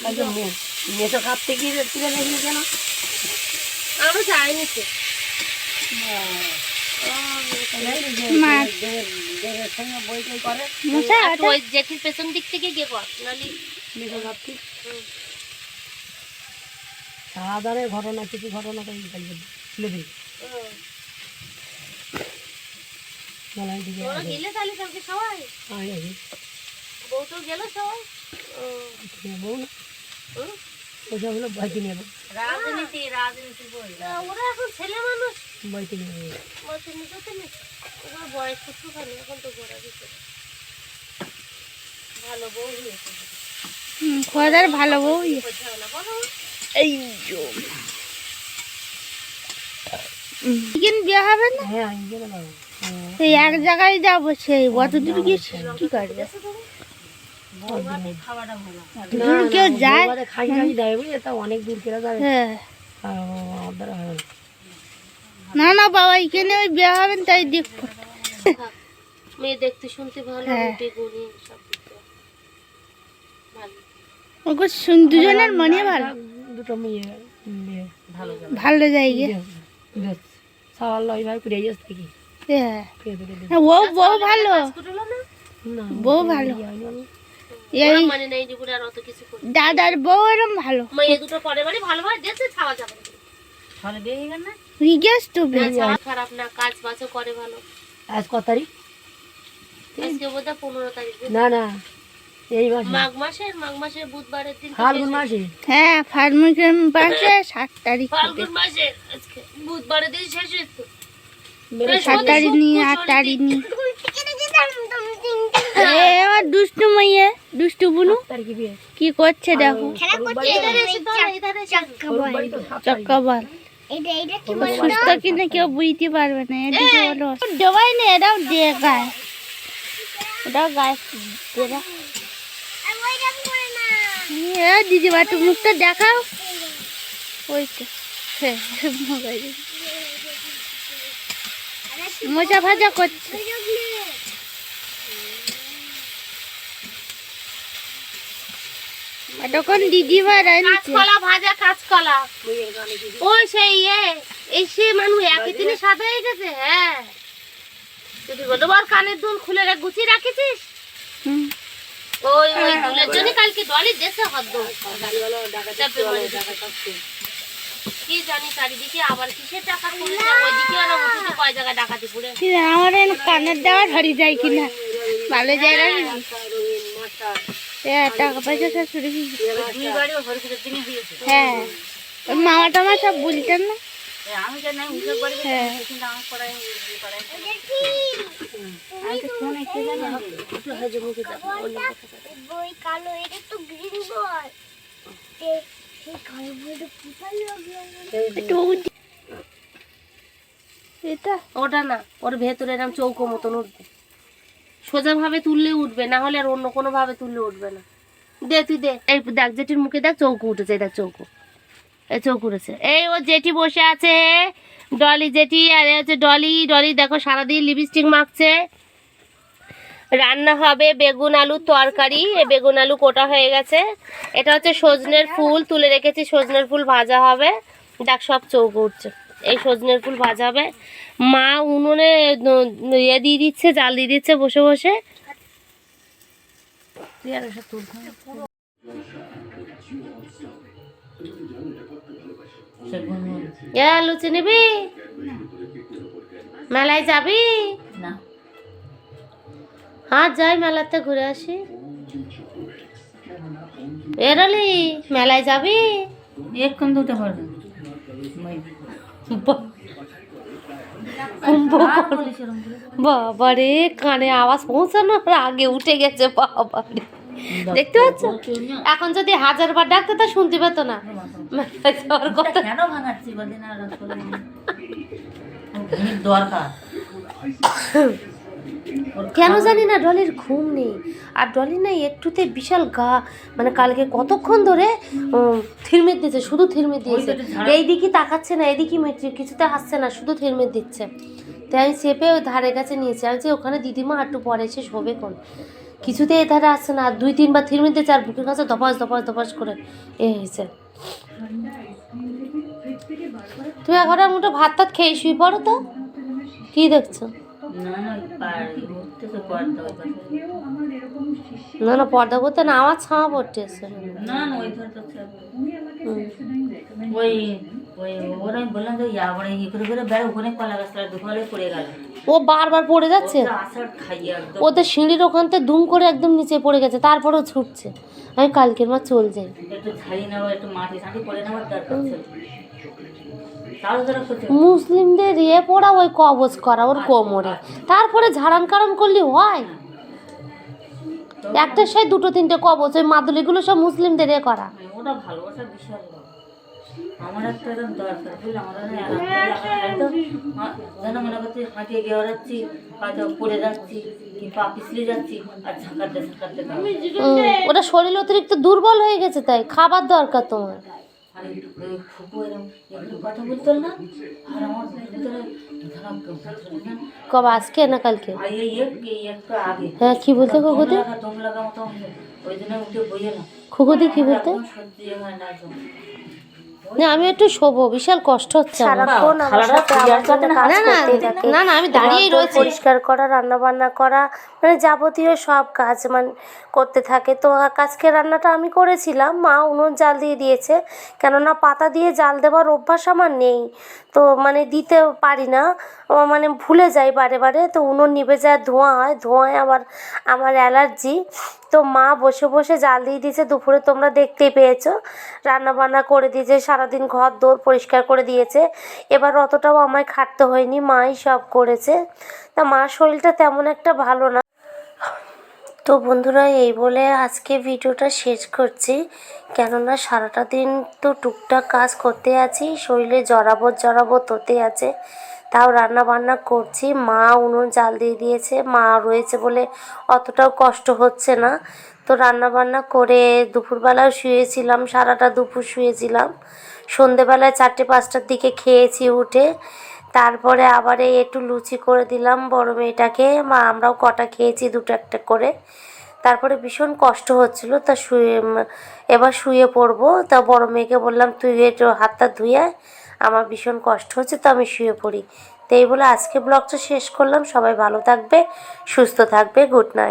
কালকে মে- মেসো কাপ থেকে তুলে নিয়ে কেন আমরা যাইনি তো মশা আর ওই জেঠির পেছন দিক থেকে গিয়ে কর নালি মেসো কাপ থেকে? সাধারণের ঘটনা কিছু ঘটনা তো তুলে দিই গেলে তাহলে কালকে সবাই। বউ তো গেল সবাই। বউ না। ওইসব হলো বইতে নিয়ে রাজনীতি রাজনীতি বই ওরা এখন ছেলে মানুষ। বইতে নিয়ে বয়সে নিতে নেই ওরা বয়স একটু খালি এখন তো গোড়া দিতে। ভালো বউ হয়েছে ভালো এই চিকেন বিয়ে হবে না? হ্যাঁ হ্যাঁ সেই এক জায়গায় যাব সেই অত দূর গিয়েছে কি করবে? দূর কেউ যায়। খাই খাই দেয় বুঝলি? তা অনেক দূর কেটে যাবে। হ্যাঁ। না। না। না বাবা এখানে ওই বিয়ে হবে না, তাই দেখব। মেয়ে দেখতে শুনতে ভালো হ্যাঁ। রুটি গুণি সব দিতে ভালো। ওকে শুন- দুজনের মনে ভালো। দুটো মেয়ে ভালো ভালো জায়গা। সাওয়াল লয় ভাই পুড়ে যাস থেকে হ্যাঁ। ও বউ ভালো। বউ ভালো। এই মানে দাদার বউ এরম ভালো। দুটো পরে বাড়ি ভালো ভালো দেখছে ছাওয়া যাবে ভালো বিয়ে গেল না রিগেস তো না, খারাপ না কাজ বাজও করে ভালো। আজ কত তারিখ? আজকে বোধহয় পনেরো তারিখ না না এই মাসে মাঘ মাসের মাঘ মাসের বুধবারের দিন ফাল্গুন মাসে? হ্যাঁ ফার্মিকের পাশে সাত তারিখ ফাল্গুন মাসে আজকে বুধবারের দিন শেষ হয়েছে। সাত তারিখ নিয়ে আট তারিখ নিয়ে। আমার দুষ্টু মাইয়ে দুষ্টু বুনু তারিখে বিয়ে কি করছে দেখো। এধারে এসে দাঁড়া, এধারে এসে। বাড়ি তো সাত তারিখ। চক্কাবার সুস্থ কিনা কেউ বুঝতে পারবে না এদিকে হলো দেওয়াই না এটাও দিয়ে গায়ে এটাও গায়ে দেরা এ দিদি বাটু মুখটা দেখাও। ওই তো হ্যাঁ, মোবাইলে। মোজা ভাজা করছে। দিদিমা রাঁধছে। কাঁচকলা ভাজা কাঁচকলা। ওই সেই ইয়ে এসে মানুষ একই দিনে সাদা হয়ে গেছে হ্যাঁ। যদি বলো কানের দুল খুলে রে গুছিয়ে রাখেছিস? ওই ওই দুলের জন্য কালকে ডলি দেশে হদ্দ কি জানি চারিদিকে আবার কিসের টাকা করেছে ওইদিকে ওরা উঠেছে কয় জায়গায় ডাকাতি জানি, আমার কানের দেওয়া ধরে যায় কিনা। ভালো যায় না। এ, টাকা পয়সা সব চুরি হয়ে হ্যাঁ ওর মামা টামা সব বলতেন না। হ্যাঁ ওটা না ওর ভেতরে এরকম চৌকো মতন উঠবে। সোজা ভাবে তুললে উঠবে, না হলে আর অন্য কোনো ভাবে তুললে উঠবে না। দে, তুই দে। এই দেখ, জেঠির মুখে দেখ, চৌকো উঠেছে দেখ চৌকো। এই চৌকো উঠেছে। এই ও জেঠি বসে আছে, ডলি জেঠি, আর এ হচ্ছে ডলি। ডলি, দেখো, সারাদিন লিপস্টিক মাখছে। রান্না হবে বেগুন আলুর তরকারি। এই বেগুন আলু কোটা হয়ে গেছে। এটা হচ্ছে সজনের ফুল, তুলে রেখেছি, সজনের ফুল ভাজা হবে। দেখ, সব চৌকো উঠছে। এই সজনের ফুল ভাজা হবে মা উনুনে ইয়ে দিয়ে দিচ্ছে জাল দিয়ে দিচ্ছে বসে বসে। লুচি নিবি? মেলায় যাবি? না। হ্যাঁ যাই মেলাতে ঘুরে আসি। এরলি মেলায় যাবি? এক্ষণ দুটো পারবে বাবারে, কানে আওয়াজ পৌঁছানোর আগে উঠে গেছে বাবা বাবারে। দেখতে পাচ্ছ? এখন যদি হাজার বার ডাকতে তা শুনতে পেত না। দরকার। কেন জানি না ডলির ঘুম নেই। আর ডলি না একটুতে বিশাল গা মানে কালকে কতক্ষণ ধরে থিরমির দিচ্ছে শুধু থিরমির দিয়েছে। এই দিকে তাকাচ্ছে না এদিকে মেট্রিক কিছুতে আসছে না শুধু থিরমির দিচ্ছে। তাই আমি চেপে ওই ধারে কাছে নিয়েছি আমি যে ওখানে দিদিমা একটু পরে এসে শোবে কোন? কিছুতে এধারে আসছে না আর দুই তিনবার থিরমিতে আর বুকের কাছে ধপাস ধপাস ধপাস করে এ হয়েছে। তুমি এখন মুঠো ভাত টাত খেয়ে শুয়ে পড়ো তো? কি দেখছ? না না পর্দা না না পর্দা করতে না আমার ছাওয়া পড়তে না না ওই ওই ওই ওরা আমি বললাম যে ইয়া বড় ই করে করে বেড়ে ওখানে কলা গাছটা দুপুরে পড়ে গেল। ও বারবার পড়ে যাচ্ছে? ওদের সিঁড়ির ওখান থেকে দুম করে একদম নিচে পড়ে গেছে তারপরেও ছুটছে। আমি কালকের মা চল যাই মুসলিমদের ইয়ে পড়া ওই কবজ করা ওর কোমরে। তারপরে ঝাড়ান কারণ করলে হয়? একটা সেই দুটো তিনটে কবজ ওই মাদুলিগুলো সব মুসলিমদের এ করা। ওটা ভালো ওটা বিশাল ভালো। আমার একটা এরকম দরকার বুঝলি? আমার যেন মনে করছি হাঁটিয়ে হয়তো পড়ে যাচ্ছি কি পা পিছলে যাচ্ছি আর ঝাঁকাতে ঝাঁকাতে ওটা শরীর অতিরিক্ত দুর্বল হয়ে গেছে তাই খাবার দরকার তোমার। আর এই ওই এরকম একটু কথা বলতো না? আর আমার ভিতরে ধরাম কবে? আজকে না কালকে? হ্যাঁ কি বলতে খুকুদি কি বলতে না আমি একটু শোবো বিশাল কষ্ট হচ্ছে আমার। সারাক্ষণ আমার সাথে আমার জন্য কাজ না না থাকে। না না আমি দাঁড়িয়েই রয়েছি। পরিষ্কার করা রান্না বান্না করা মানে যাবতীয় সব কাজ মানে করতে থাকে। তো আজকে রান্নাটা আমি করেছিলাম মা উনুন জাল দিয়ে দিয়েছে কেননা পাতা দিয়ে জাল দেওয়ার অভ্যাস আমার নেই। তো মানে দিতে পারি না ও মানে ভুলে যাই বারে বারে। তো উনুন নিভে যায় ধোঁয়া হয় ধোঁয়ায় আবার আমার অ্যালার্জি। তো মা বসে বসে জাল দিয়ে দিয়েছে, দুপুরে তোমরা দেখতেই পেয়েছ। রান্না বান্না করে দিয়েছে, সারাদিন ঘর দোর পরিষ্কার করে দিয়েছে। এবার অতটাও আমায় খাটতে হয়নি, মাই সব করেছে। তা মার শরীরটা তেমন একটা ভালো না। তো বন্ধুরা, এই বলে আজকে ভিডিওটা শেষ করছি। কেননা সারাটা দিন তো টুকটাক কাজ করতে আছি, শরীরে জড়াবত জড়াবত হতে আছে। তাও রান্না বান্না করছি। মা উনুন জাল দিয়ে দিয়েছে। মা রয়েছে বলে অতটাও কষ্ট হচ্ছে না। তো রান্না বান্না করে দুপুরবেলাও শুয়েছিলাম, সারাটা দুপুর শুয়েছিলাম। সন্ধেবেলায় চারটে পাঁচটার দিকে খেয়েছি উঠে। তারপরে আবার একটু লুচি করে দিলাম বড় মেয়েটাকে। মা, আমরাও কটা খেয়েছি দুটো একটা করে। তারপরে ভীষণ কষ্ট হচ্ছিল। তা শুয়ে, এবার শুয়ে পড়ব। তা বড় মেয়েকে বললাম, তুই একটু হাতটা ধুয়ে আমার ভীষণ কষ্ট হচ্ছে, তো আমি শুয়ে পড়ি। তো এই বলে আজকে ব্লগটা শেষ করলাম। সবাই ভালো থাকবে, সুস্থ থাকবে গুড নাইট